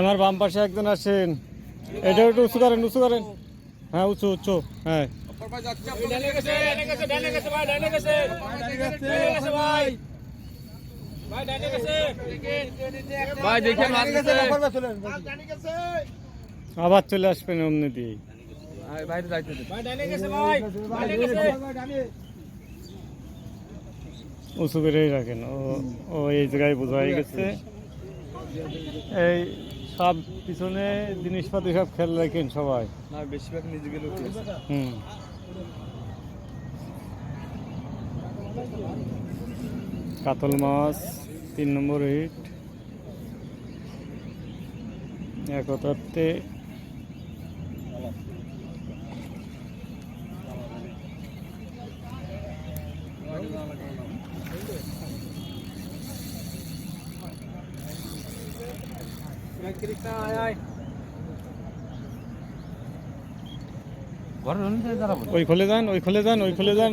আমার বাম পাশে একজন আছেন এটা একটু উঁচু করেন উঁচু করেন। হ্যাঁ উঁচু উঁচু হ্যাঁ। ভাই দেখে আবার চলে আসবেন অমনি দিয়ে বাইরে উঁচু করেই রাখেন। ও ও এই জায়গায় বোঝা হয়ে গেছে। এই সব পিছনে জিনিসপাতি সব খেয়াল রাখেন সবাই। না বেশিরভাগ নিজেকে লোক হুম। কাতল মাছ তিন নম্বর হিট। একতারতে ওই খুলে যান ওই খুলে যান ওই খোলে যান।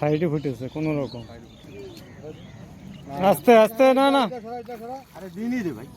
সাইডে ফুটেছে কোনো রকম আস্তে আস্তে না না আরে দিনই রে ভাই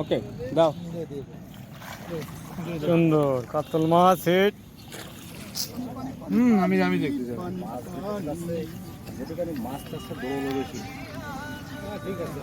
ওকে দাও। সুন্দর কাতল মাছ হিট হুম আমি আমি দেখতে যাব। মাছ টাছ বড় বড় ঠিক আছে